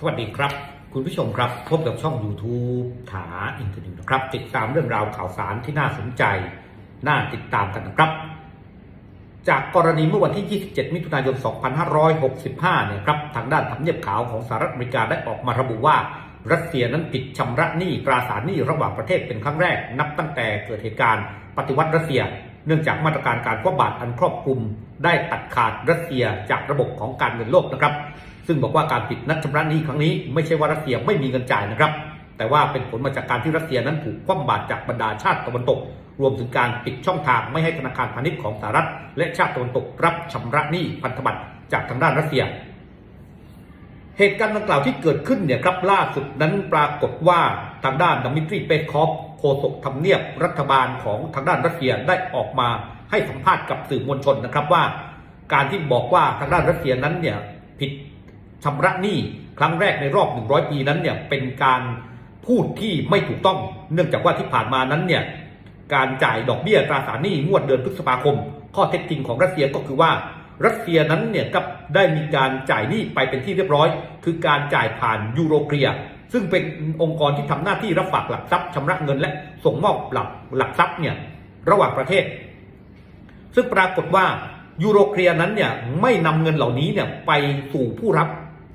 สวัสดีครับ คุณผู้ชมครับ พบกับช่อง YouTube ถาอินเทอร์วิวนะครับ ติดตามเรื่องราวข่าวสารที่น่าสนใจ น่าติดตามกันนะครับ จากกรณีเมื่อวันที่ 27 มิถุนายน 2565 เนี่ยครับทางด้านทำเนียบขาวของสหรัฐอเมริกาได้ออกมาระบุว่ารัสเซียนั้นปิดชำระหนี้ตราสารหนี้ระหว่างประเทศเป็นครั้งแรก นับตั้งแต่เกิดเหตุการณ์ปฏิวัติรัสเซีย เนื่องจากมาตรการการคว่ำบาตรอันครอบคลุม ได้ตัดขาดรัสเซียจากระบบของการเงินโลกนะครับ ซึ่งบอกว่าการปิดนัดชำระหนี้ครั้งนี้ไม่ใช่ว่ารัสเซียไม่มีเงินจ่ายนะครับ แต่ว่าเป็นผลมาจากการที่รัสเซียนั้นถูกคว่ำบาตรจากบรรดาชาติตะวันตก รวมถึงการปิดช่องทางไม่ให้ธนาคารพาณิชย์ของสหรัฐ และชาติตะวันตกรับชำระหนี้พันธบัตรจากทางด้านรัสเซีย เหตุการณ์ดังกล่าวที่เกิดขึ้นเนี่ยครับล่าสุดนั้นปรากฏว่าทางด้านดมิทรีเปคอฟโฆษกทำเนียบรัฐบาลของทางด้านรัสเซียได้ออกมาให้สัมภาษณ์กับสื่อมวลชนนะครับว่า การที่บอกว่าทางด้านรัสเซียนั้นเนี่ยผิดชำระหนี้ครั้งแรกในรอบ 100 ปีนั้นเนี่ยเป็นการพูดที่ไม่ถูกต้อง เนื่องจากว่าที่ผ่านมานั้นเนี่ยการจ่ายดอกเบี้ยตราสารหนี้งวดเดือนพฤษภาคม ข้อเท็จจริงของรัสเซียก็คือว่า รัสเซียนั้นเนี่ยกับได้มีการจ่ายหนี้ไปเป็นที่เรียบร้อย คือการจ่ายผ่านยูโรเคลีย ซึ่งเป็นองค์กรที่ทำหน้าที่รับฝากหลักทรัพย์ชำระเงินและส่งมอบหลักหลักทรัพย์เนี่ยระหว่างประเทศ ซึ่งปรากฏว่ายูโรเคลียนั้นเนี่ยไม่นำเงินเหล่านี้เนี่ยไปสู่ผู้รับ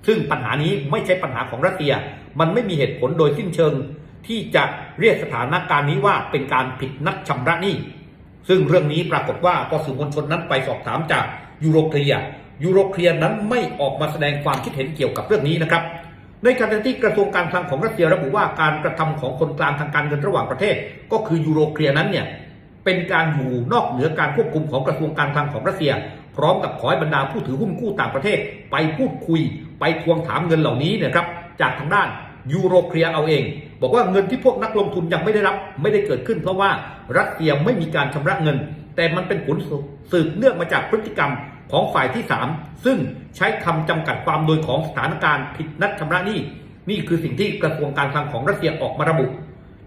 ซึ่งปัญหานี้ไม่ใช่ปัญหาของรัสเซีย มันไม่มีเหตุผลโดยสิ้นเชิง ที่จะเรียกสถานการณ์นี้ว่าเป็นการผิดนัดชำระหนี้ ซึ่งเรื่องนี้ปรากฏว่าพอสื่อมวลชนนั้นไปสอบถามจากยูโรเคลียยูโรเคลียนั้นไม่ออกมาแสดงความคิดเห็นเกี่ยวกับเรื่องนี้นะครับ ในขณะที่กระทรวงการคลังของรัสเซียระบุว่าการกระทำของคนกลางทางการเงินระหว่างประเทศ ก็คือยูโรเคลียนั้นเนี่ยเป็นการอยู่นอกเหนือการควบคุมของกระทรวงการคลังของรัสเซีย พร้อมกับขอให้บรรดาผู้ถือหุ้นกู้ต่างประเทศ ไปพูดคุย ไปทวงถามเงินเหล่านี้นี่ยครับจากทางด้าน ยูโรเคลียร์เอาเอง บอกว่าเงินที่พวกนักลงทุนยังไม่ได้รับไม่ได้เกิดขึ้น เพราะว่ารัสเซียไม่มีการชำระเงิน แต่มันเป็นผลสืบเนื่องมาจากพฤติกรรมของฝ่ายที่ 3 ซึ่งใช้คำจำกัดความโดยของสถานการณ์ผิดนัดชำระหนี้นี่คือสิ่งที่กระทรวงการคลังของรัสเซียออกมาระบุ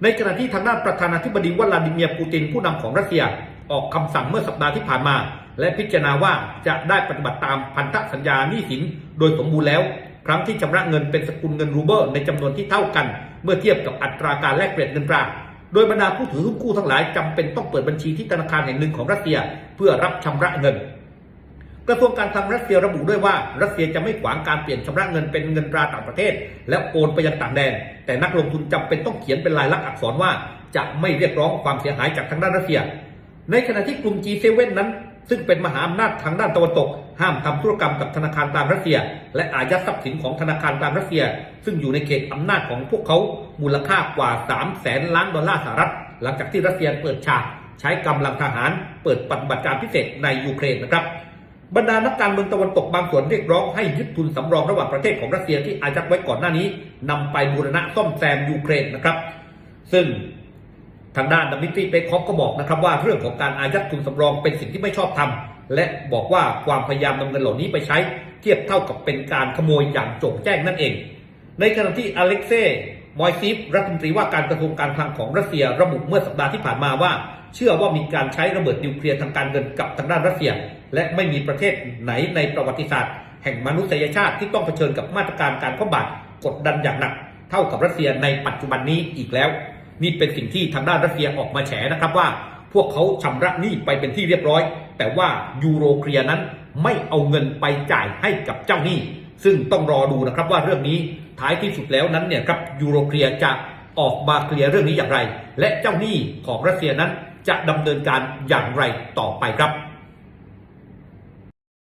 ในขณะที่ทางด้านประธานาธิบดีวลาดิเมียร์ปูตินผู้นำของรัสเซีย ออกคำสั่งเมื่อสัปดาห์ที่ผ่านมา และพิจารณาว่าจะได้ปฏิบัติตามพันธสัญญาหนี้สินโดยสมบูรณ์แล้ว ครั้งที่ชำระเงินเป็นสกุลเงินรูเบิลในจำนวนที่เท่ากัน เมื่อเทียบกับอัตราการแลกเปลี่ยนเงินตราโดยบรรดาผู้ถือหุ้นกู้ทั้งหลายจำเป็นต้องเปิดบัญชีที่ธนาคารแห่งหนึ่งของรัสเซียเพื่อรับชำระเงิน กระทรวงการคลังรัสเซียระบุด้วยว่ารัสเซียจะไม่ขวางการเปลี่ยนชำระเงินเป็นเงินตราต่างประเทศ และโอนไปยังต่างแดน แต่นักลงทุนจำเป็นต้องเขียนเป็นลายลักษณ์อักษรว่า จะไม่เรียกร้องความเสียหายจากทางด้านรัสเซีย ในขณะที่กลุ่ม G7 นั้น ซึ่งเป็นมหาอำนาจทางด้านตะวันตก ห้ามทำธุรกรรมกับธนาคารกลางรัสเซีย และอายัดทรัพย์สินของธนาคารกลางรัสเซีย ซึ่งอยู่ในเขตอำนาจของพวกเขามูลค่ากว่า3แสนล้านดอลลาร์สหรัฐ หลังจากที่รัสเซียเปิดฉากใช้กำลังทหารเปิดปฏิบัติการพิเศษในยูเครนนะครับบรรดานักการเมืองตะวันตกบางส่วนเรียกร้องให้ยึดทุนสำรองระหว่างประเทศของรัสเซียที่อายัดไว้ก่อนหน้านี้นำไปบูรณะซ่อมแซมยูเครนนะครับ ซึ่ง ทางด้านดมิตรีเปคอฟก็บอกนะครับว่าเรื่องของการอายัดทุนสำรองเป็นสิ่งที่ไม่ชอบทำและบอกว่าความพยายามนำเงินเหล่านี้ไปใช้ เทียบเท่ากับเป็นการขโมยอย่างโจงแจ้งนั่นเอง ในขณะที่อเล็กเซ่มอยซีฟรัฐมนตรีว่าการกระทรวงการคลังของรัสเซียระบุเมื่อสัปดาห์ที่ผ่านมาว่า เชื่อว่ามีการใช้ระเบิดนิวเคลียร์ทางการเงินกับทางด้านรัสเซีย และไม่มีประเทศไหนในประวัติศาสตร์ แห่งมนุษยชาติที่ต้องเผชิญกับมาตรการการคว่ำบาตรกดดันอย่างหนัก เท่ากับรัสเซียในปัจจุบันนี้อีกแล้ว นี่เป็นสิ่งที่ทางด้านรัสเซียออกมาแฉนะครับว่า พวกเขาชำระหนี้ไปเป็นที่เรียบร้อย แต่ว่ายูโรเคลียร์นั้นไม่เอาเงินไปจ่ายให้กับเจ้าหนี้ ซึ่งต้องรอดูนะครับว่าเรื่องนี้ท้ายที่สุดแล้วนั้นเนี่ยครับยูโรเคลียร์จะออกมาเคลียร์เรื่องนี้อย่างไร และเจ้าหนี้ของรัสเซียนั้นจะดำเนินการอย่างไรต่อไปครับ